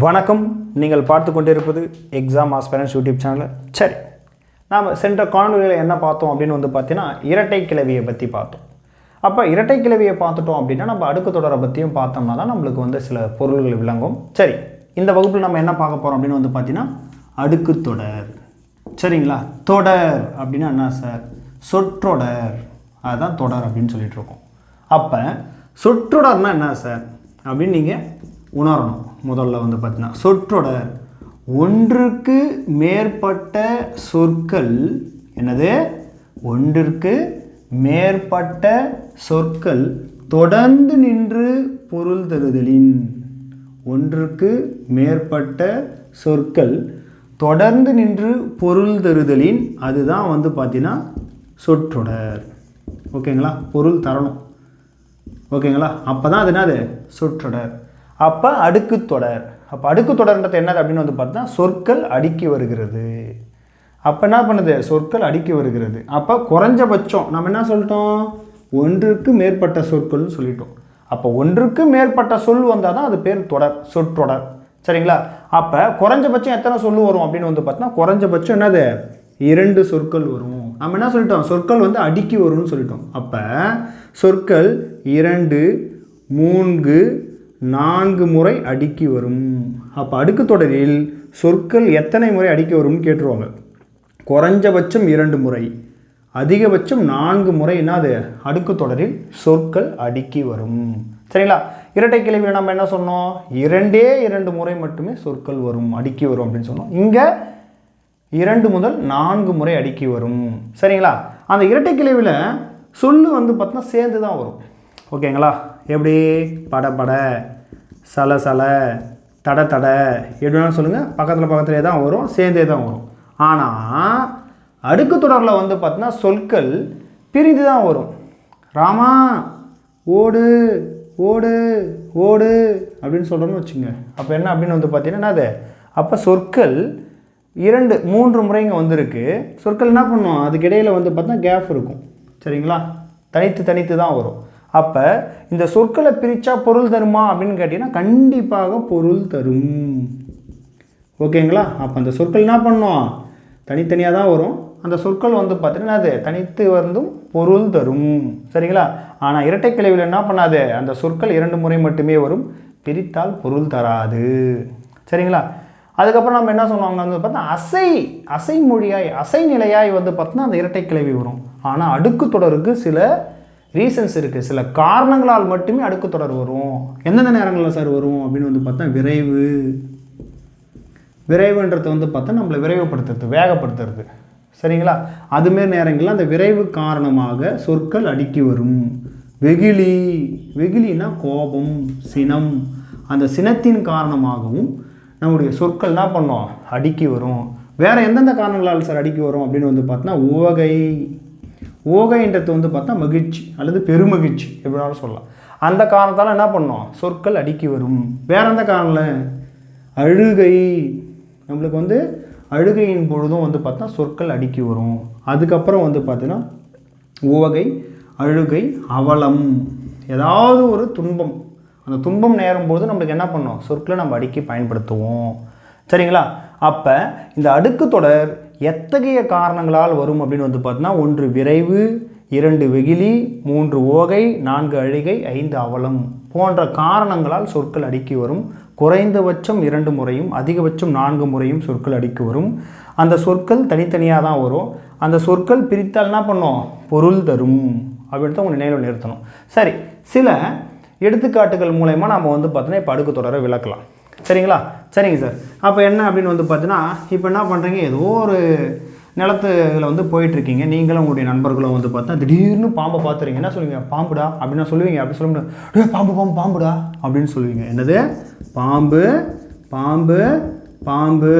வணக்கம். நீங்கள் பார்த்து கொண்டிருப்பது எக்ஸாம் ஆஸ்பரன்ஸ் யூடியூப் சேனல் சரி நாம் சென்ற காணொலியில் என்ன பார்த்தோம் அப்படின்னு வந்து பார்த்தீங்கன்னா இரட்டை கிளவியை பற்றி பார்த்தோம். அப்போ இரட்டை கிளவியை பார்த்துட்டோம் அப்படின்னா நம்ம அடுக்கு தொடரை பற்றியும் பார்த்தோம்னா தான் நம்மளுக்கு வந்து சில பொருள்கள் விளங்கும். சரி இந்த வகுப்பில் நம்ம என்ன பார்க்க போகிறோம் அப்படின்னு வந்து பார்த்தீங்கன்னா அடுக்கு தொடர். சரிங்களா? தொடர் அப்படின்னா என்ன சார்? சொற்றொடர். அதுதான் தொடர் அப்படின்னு சொல்லிட்டு இருக்கோம். அப்போ சொற்றொடர்னால் என்ன சார்? அப்படின்னு நீங்கள் உணரணும். முதல்ல வந்து பார்த்தீங்கன்னா சொற்றொடர் ஒன்றுக்கு மேற்பட்ட சொற்கள் என்னது? ஒன்றிற்கு மேற்பட்ட சொற்கள் தொடர்ந்து நின்று பொருள் தருதலின். ஒன்றுக்கு மேற்பட்ட சொற்கள் தொடர்ந்து நின்று பொருள் தருதலின். அதுதான் வந்து பார்த்தீங்கன்னா சொற்றொடர். ஓகேங்களா? பொருள் தரணும். ஓகேங்களா? அப்போ தான் அது என்னது? சொற்றொடர். அப்போ அடுக்கு தொடர். அப்போ அடுக்கு தொடர்ன்றது என்னது அப்படின்னு வந்து பார்த்தா சொற்கள் அடுக்கி வருகிறது. அப்போ என்ன பண்ணுது? சொற்கள் அடுக்கி வருகிறது. அப்போ குறைஞ்சபட்சம் நம்ம என்ன சொல்லிட்டோம்? ஒன்றுக்கு மேற்பட்ட சொற்கள்னு சொல்லிட்டோம். அப்போ ஒன்றுக்கு மேற்பட்ட சொல் வந்தால் தான் அது பேர் தொடர் சொற்றொடர். சரிங்களா? அப்போ குறைஞ்சபட்சம் எத்தனை சொல் வரும் அப்படின்னு வந்து பார்த்தோன்னா குறைஞ்சபட்சம் என்னது? இரண்டு சொற்கள் வரும். நம்ம என்ன சொல்லிட்டோம்? சொற்கள் வந்து அடுக்கி வரும்னு சொல்லிட்டோம். அப்போ சொற்கள் இரண்டு மூன்று நான்கு முறை அடுக்கி வரும். அப்போ அடுக்கு தொடரில் சொற்கள் எத்தனை முறை அடுக்கி வரும்னு கேட்டுருவாங்க. குறைஞ்சபட்சம் இரண்டு முறை. அதிகபட்சம் நான்கு முறை என்னது அடுக்கு தொடரில் சொற்கள் அடுக்கி வரும். சரிங்களா? இரட்டை கிளவியில் நம்ம என்ன சொன்னோம்? இரண்டே இரண்டு முறை மட்டுமே சொற்கள் வரும் அடுக்கி வரும் அப்படின்னு சொன்னோம். இங்கே இரண்டு முதல் நான்கு முறை அடுக்கி வரும். சரிங்களா? அந்த இரட்டை கிளவியில் சொல்லு வந்து பார்த்தோன்னா சேர்ந்து தான் வரும். ஓகேங்களா? எப்படி? பட பட. சல சல. தட தட. எப்படி வேணாலும் சொல்லுங்கள் பக்கத்தில் பக்கத்துலேயே தான் வரும். சேர்ந்தே தான் வரும். ஆனால் அடுக்கு தொடரில் வந்து பார்த்தீங்கன்னா சொற்கள் பிரிந்து தான் வரும். ராமா ஓடு ஓடு ஓடு அப்படின்னு சொல்கிறோம்னு வச்சுங்க. அப்போ என்ன அப்படின்னு வந்து பார்த்தீங்கன்னா அது அப்போ சொற்கள் இரண்டு மூன்று முறைங்க வந்திருக்கு. சொற்கள் என்ன பண்ணும்? அதுக்கு வந்து பார்த்தா கேப் இருக்கும். சரிங்களா? தனித்து தனித்து தான் வரும். அப்போ இந்த சொற்களை பிரித்தா பொருள் தருமா அப்படின்னு கேட்டிங்கன்னா கண்டிப்பாக பொருள் தரும். ஓகேங்களா? அப்போ அந்த சொற்கள் என்ன பண்ணும்? தனித்தனியாக தான் வரும். அந்த சொற்கள் வந்து பார்த்தீங்கன்னா அது தனித்து வந்தும் பொருள் தரும். சரிங்களா? ஆனால் இரட்டை கிளைவில் என்ன பண்ணாது? அந்த சொற்கள் இரண்டு முறை மட்டுமே வரும். பிரித்தால் பொருள் தராது. சரிங்களா? அதுக்கப்புறம் நம்ம என்ன சொல்லுவாங்க? வந்து பார்த்தா அசை அசை மொழியாய் அசை நிலையாய் வந்து பார்த்தோன்னா அந்த இரட்டை கிளவி வரும். ஆனால் அடுக்கு தொடருக்கு சில ரீசன்ஸ் இருக்குது சில காரணங்களால் மட்டுமே அடுக்கு தொடர் வரும். எந்தெந்த நேரங்களில் சார் வரும் அப்படின்னு வந்து பார்த்தா விரைவு. விரைவுன்றது வந்து பார்த்தா நம்மளை விரைவுபடுத்துறது வேகப்படுத்துறது. சரிங்களா? அதுமாரி நேரங்களில் அந்த விரைவு காரணமாக சொற்கள் அடுக்கி வரும். வெகுளி. வெகுளினா கோபம் சினம். அந்த சினத்தின் காரணமாகவும் நம்முடைய சொற்கள் என்ன பண்ணோம்? அடுக்கி வரும். வேறு எந்தெந்த காரணங்களால் சார் அடுக்கி வரும் அப்படின்னு வந்து பார்த்தோன்னா உவகை. ஓகைன்றது வந்து பார்த்தா மகிழ்ச்சி அல்லது பெருமகிழ்ச்சி எப்படினாலும் சொல்லலாம். அந்த காரணத்தால் என்ன பண்ணோம்? சொற்கள் அடுக்கி வரும். வேற எந்த காரணம் அழுகை. நம்மளுக்கு வந்து அழுகையின் பொழுதும் வந்து பார்த்தா சொற்கள் அடுக்கி வரும். அதுக்கப்புறம் வந்து பார்த்தீங்கன்னா உவகை அழுகை அவலம். ஏதாவது ஒரு துன்பம். அந்த துன்பம் நேரும்போது நம்மளுக்கு என்ன பண்ணோம்? சொற்களை நம்ம அடுக்கி பயன்படுத்துவோம். சரிங்களா? அப்போ இந்த அடுக்கு தொடர் எத்தகைய காரணங்களால் வரும் அப்படின்னு வந்து பார்த்தோன்னா ஒன்று விரைவு இரண்டு வெகிலி மூன்று ஓகை நான்கு அழுகை ஐந்து அவலம் போன்ற காரணங்களால் சொற்கள் அடுக்கி வரும். குறைந்தபட்சம் இரண்டு முறையும் அதிகபட்சம் நான்கு முறையும் சொற்கள் அடுக்கி வரும். அந்த சொற்கள் தனித்தனியாக தான் வரும். அந்த சொற்கள் பிரித்தால் என்ன பண்ணும்? பொருள் தரும். அப்படின்னு தான் உங்கள் நினைவில் நிறுத்தணும். சரி சில எடுத்துக்காட்டுகள் மூலயமா நம்ம வந்து பார்த்தோன்னா இப்போ அடுக்கு தொடரை விளக்கலாம். சரிங்களா? சரிங்க சார். அப்போ என்ன அப்படின்னு வந்து பார்த்தீங்கன்னா இப்போ என்ன பண்ணுறீங்க ஏதோ ஒரு நிலத்துல வந்து போயிட்டுருக்கீங்க. நீங்களும் உங்களுடைய நண்பர்களும் வந்து பார்த்தா திடீர்னு பாம்பை பார்த்துறீங்க என்ன சொல்லுவீங்க? பாம்புடா? அப்படின்னா சொல்லுவீங்க. அப்படி சொல்ல முடியாது. "டேய், பாம்பு பாம்பு பாம்புடா? அப்படின்னு சொல்லுவீங்க. என்னது? பாம்பு பாம்பு பாம்பு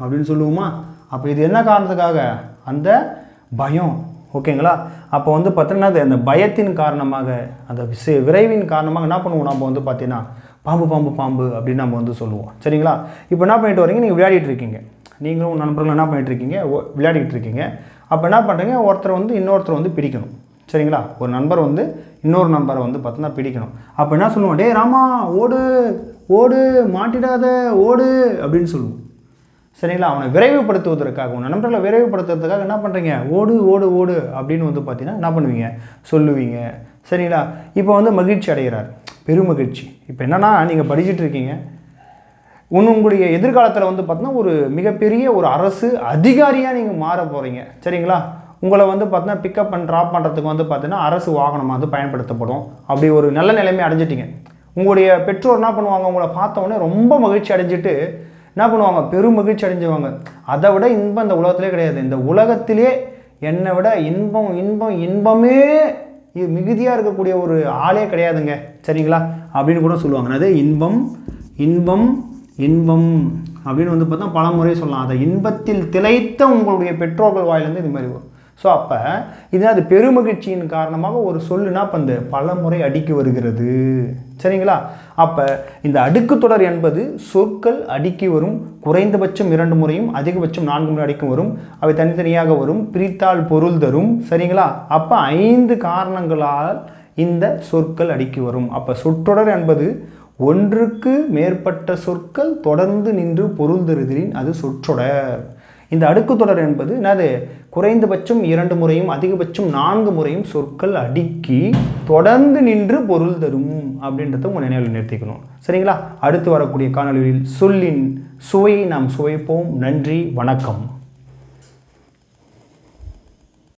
அப்படின்னு சொல்லுவோமா? அப்போ இது என்ன காரணத்துக்காக? அந்த பயம். ஓகேங்களா? அப்போ வந்து பார்த்தீங்கன்னா அது அந்த பயத்தின் காரணமாக அந்த விரைவின் காரணமாக என்ன பண்ணுவோம்? நம்ம வந்து பார்த்தீங்கன்னா பாம்பு பாம்பு பாம்பு அப்படின்னு நம்ம வந்து சொல்லுவோம். சரிங்களா? இப்போ என்ன பண்ணிட்டு வரீங்க? நீங்கள் விளையாடிட்டு இருக்கீங்க. நீங்களும் உங்கள் நண்பர்களும் என்ன பண்ணிட்டு இருக்கீங்க? ஓ- விளையாடிட்டு இருக்கீங்க. அப்போ என்ன பண்ணுறீங்க ஒருத்தர் வந்து இன்னொருத்தர் வந்து பிடிக்கணும். சரிங்களா? ஒரு நண்பர் வந்து இன்னொரு நண்பரை வந்து பார்த்தோன்னா பிடிக்கணும். அப்போ என்ன சொல்லுவோம்? டே ராமா ஓடு ஓடு மாட்டிடாத ஓடு அப்படின்னு சொல்லுவோம். சரிங்களா? அவனை விரைவுபடுத்துவதற்காக உன் நண்பர்களை விரைவுபடுத்துறதுக்காக என்ன பண்ணுறீங்க ஓடு ஓடு ஓடு அப்படின்னு வந்து பார்த்தீங்கன்னா என்ன பண்ணுவீங்க? சொல்லுவீங்க. சரிங்களா? இப்போ வந்து மகிழ்ச்சி அடைகிறார். பெருமகிழ்ச்சி. இப்போ என்னன்னா நீங்கள் படிச்சுட்டு இருக்கீங்க. உங்களுடைய எதிர்காலத்தில் வந்து பார்த்தீங்கன்னா ஒரு மிகப்பெரிய ஒரு அரசு அதிகாரியாக நீங்கள் மாற போகிறீங்க சரிங்களா? உங்களை வந்து பார்த்தீங்கன்னா பிக்கப் அண்ட் ட்ராப் பண்ணுறதுக்கு வந்து பார்த்தீங்கன்னா அரசு வாகனமாக வந்து பயன்படுத்தப்படும். அப்படி ஒரு நல்ல நிலைமை அடைஞ்சிட்டீங்க. உங்களுடைய பெற்றோர் என்ன பண்ணுவாங்க? உங்களை பார்த்த ரொம்ப மகிழ்ச்சி அடைஞ்சிட்டு என்ன பண்ணுவாங்க? பெரும் மகிழ்ச்சி அடைஞ்சுவாங்க. அதை விட இன்பம் இந்த உலகத்திலே கிடையாது. இந்த உலகத்திலே என்னை விட இன்பம் இன்பம் இன்பமே இது மிகுதியாக இருக்கக்கூடிய ஒரு ஆளே கிடையாதுங்க. சரிங்களா? அப்படின்னு கூட சொல்லுவாங்க. அது இன்பம் இன்பம் இன்பம் அப்படின்னு வந்து பார்த்தா பல முறை சொல்லலாம். அதை இன்பத்தில் திளைத்த உங்களுடைய பெற்றோர்கள் வாயிலேருந்து இது மாதிரி வரும். ஸோ அப்போ இது அது பெருமகிழ்ச்சியின் காரணமாக ஒரு சொல்லுனா இந்த பல முறை அடுக்கி வருகிறது. சரிங்களா? அப்போ இந்த அடுக்கு தொடர் என்பது சொற்கள் அடுக்கி வரும் குறைந்தபட்சம் இரண்டு முறையும் அதிகபட்சம் நான்கு முறை அடிக்கும் வரும் அவை தனித்தனியாக வரும் பிரித்தால் பொருள் தரும் சரிங்களா? அப்போ ஐந்து காரணங்களால் இந்த சொற்கள் அடுக்கி வரும். அப்போ சொற்றொடர் என்பது ஒன்றுக்கு மேற்பட்ட சொற்கள் தொடர்ந்து நின்று பொருள் தருதலின் அது சொற்றொடர். இந்த அடுக்கு தொடர் என்பது என்னது? குறைந்தபட்சம் இரண்டு முறையும் அதிகபட்சம் நான்கு முறையும் சொற்கள் அடுக்கி தொடர்ந்து நின்று பொருள் தரும் அப்படின்றத உங்கள் நினைவில் நிறுத்திக்கணும். சரிங்களா? அடுத்து வரக்கூடிய காணொலியில் சொல்லின் சுவையை நாம் சுவைப்போம். நன்றி வணக்கம்.